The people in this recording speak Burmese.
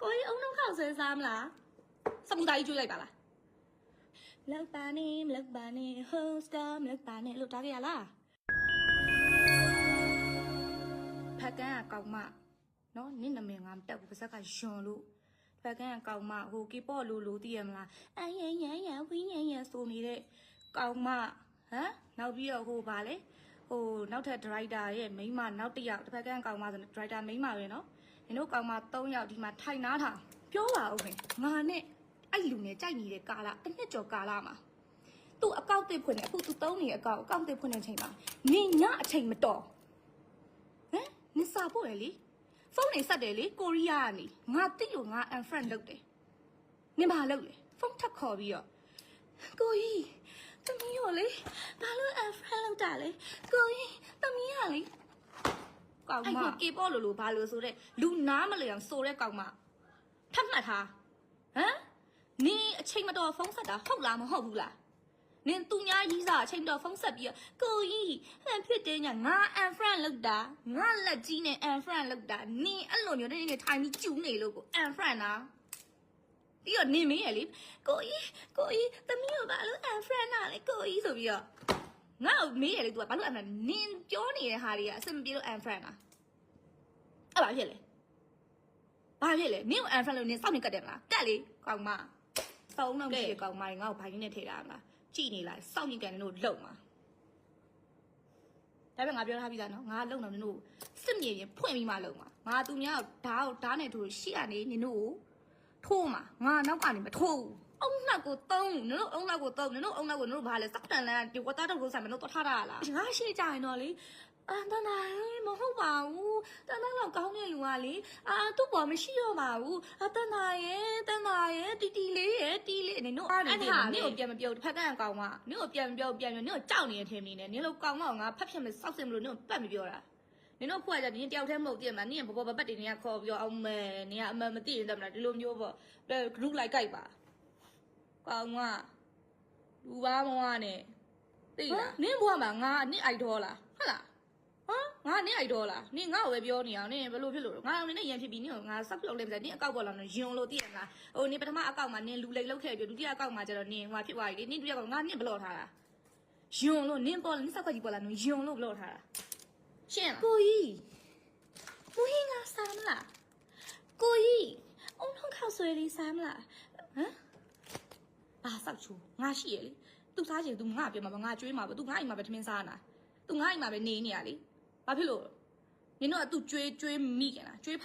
ကိုကြီးအုံနှုတ်ခောက်ဆွဲစားမလားစပူတာကြီးကျွေးလိုက်ပါလားမလောက်ပါနဲ့မလောက်ပါနဲ့ hoster မလောက်ပါနဲ့လို့တားကြရလားဖက်ကန်ကကောက်မနော်နင့်နာမည်ငါမတက်ဘူးပါဇက်ကယွန်လို့ဖက်ကန်ကကောက်မဟိုကေပေါ့လို့လို့သိရမလားအယန်ယန်ယန်ဝင်းယန်ယန်ဆိုနေတဲ့ကောက်မဟမ်နောက်ပြီးတော့ဟိုပါလေ ဟိုနောက်ထပ်ဒရိုက်တာရဲ့မိန်းမနောက်တစ်ယောက်တစ်ဖက်ကန်းကောင်မဆိုဒရိုက်တာမိန်းမပဲနော်ညီတို့ကောင်မ3ယောက်ဒီမှာထိုင်နာထားပြောပါဦးခင်ငါနဲ့အဲ့လူနဲ့ကြိုက်နေတဲ့ကာလတစ်နှစ်ကျော်ကာလမှာသူ့အကောင့်တစ်ဖွင့်နေအခုသူသုံးနေတဲ့အကောင့်အကောင့်တစ်ဖွင့်နေချိန်မှာနင်ညအချိန်မတော်ဟမ်နင်စာပို့ရလေဖုန်းနေဆက်တယ်လေကိုရီးယားကနေငါတိလို့ငါ unfriend လုပ်တယ်နင်ဘာလုပ်လဲဖုန်းထပ်ခေါ်ပြီးတော့ကိုကြီး သမီးရောလေဘာလို့အဖရန်လောက်တာလဲကိုကြီးသမီးရလေကောင်မကေပေါ့လို့လို့ဘာလို့ဆိုတဲ့လူနားမလျောင်ဆိုတဲ့ကောင်မထပ်မှတ်ထားဟမ်နင်အချိန်မတော်ဖုန်းဆက်တာဟုတ်လားမဟုတ်ဘူးလားနင်သူညာကြီးစားအချိန်မတော်ဖုန်းဆက်ပြီးတော့ကိုကြီးဟန်ဖြစ်တယ်ညာငါအန်ဖရန်လောက်တာငါလက်ကြီးနဲ့အန်ဖရန်လောက်တာနင်အဲ့လိုမျိုးနေနေထိုင်ပြီးကျူးနေလို့ကိုအန်ဖရန်လား ပြီးတော့နင်မင်းရလေကိုကြီးကိုကြီးသမီးကဘာလို့အန်ဖရန်နာလဲကိုကြီးဆိုပြီးတော့ငါ့ကိုမင်းရလေ तू ကဘာလို့အန်ဖရန်နင်ပြောနေတဲ့ဟာတွေကအဆင်မပြေလို့အန်ဖရန်နာအဲ့ဘာဖြစ်လဲဘာဖြစ်လဲနင်ကိုအန်ဖရန်လို့နင်စောင့်နေကတ်တယ်မလားကတ်လေကောင်မစောင်းတော့မရှိကောင်မငါ့ကိုဘိုင်းနဲ့ထိတာမလားကြည်နေလားစောင့်နေကန်နေလို့လုံမှာဒါပေမဲ့ငါပြောထားပြီးသားနော်ငါလုံတော့နင်တို့စစ်မြေပြင်ဖွင့်ပြီးမှလုံမှာငါသူများဓာတ်ကိုဓာတ်နဲ့ထိုးရှိရနေနင်တို့ကို ထိုးမှာငါနောက်ကနေမထိုးဘူးအုံနှက်ကိုတုံးနင်တို့အုံနှက်ကိုတုံးနင်တို့အုံနှက်ကိုနင်တို့ဘာလဲစောက်တန်လန်းဒီဝတ်သားတော့ကိုဆိုင်မလို့တော့ထားတာလားငါရှိကြရင်တော့လေအာတန်တိုင်းမဟုတ်ပါဘူးတန်တိုင်းတော့ကောင်းတဲ့လူကလေအာသူ့ဘောမရှိတော့ပါဘူးအာတန်တိုင်းရဲ့တန်တိုင်းရဲ့တီတီလေးရဲ့တီလေးနင်တို့အဲ့ဒါနင်ကိုပြန်မပြောတစ်ဖက်ကန်ကောင်မနင်ကိုပြန်မပြောပြန်ပြောနင်ကိုကြောက်နေတဲ့ထင်နေတယ်နင်တို့ကောင်မကငါဖက်ဖြစ်မစောက်စင်မလို့နင်ကိုပတ်မပြောတာ နင်တို့ဖွာကြနင်တယောက်တည်းမဟုတ်တည်မလားနင်ဘဘဘပတ်တွေနင်ကခေါ်ပြီးတော့အောင်မဲနင်ကအမှန်မသိရင်တမလားဒီလိုမျိုးပေါ့ဘယ် group လိုက်ကြိုက်ပါကောင်းကလူပါမောကနဲ့သိလားနင်ဘွားမှာငါနင့်အိုက်ဒေါ်လားဟုတ်လားဟမ်ငါနင့်အိုက်ဒေါ်လားနင်ငါ့ကိုပဲပြောနေအောင်နင်ဘယ်လိုဖြစ်လို့လဲငါအောင်နင်နဲ့ရန်ဖြစ်ပြီးနင်ကိုငါဆောက်ပြုတ်လိုက်ပြီနင်အကောက်ပေါ်လာတော့ယွန်လို့သိရမလားဟိုနင်ပထမအကောက်မှာနင်လူလိတ်လောက်ခဲ့ပြီးဒုတိယအကောက်မှာကျတော့နင်ဟိုဖြစ်သွားပြီလေနင်ဒုတိယကောက်ငါနင်ဘလော့ထားတာယွန်လို့နင်ပေါ်နင်ဆောက်ခွက်ကြီးပေါ်လာတော့ယွန်လို့ဘလော့ထားတာ ရှင်းလားကိုကြီးကိုကြီးငါစားမလားကိုကြီးအုံထုံးခောက်ဆွဲလေးစားမလားဟမ်ဘာဆောက်ချူငါရှိရလေသူစားချင်သူငါပြောမှာပါငါကျွေးမှာပါသူငါအိမ်မှာပဲထမင်းစားနာသူငါအိမ်မှာပဲနေနေရလေဘာဖြစ်လို့နင်တို့ကသူကျွေးကျွေးမိကြလားကျွေးဖ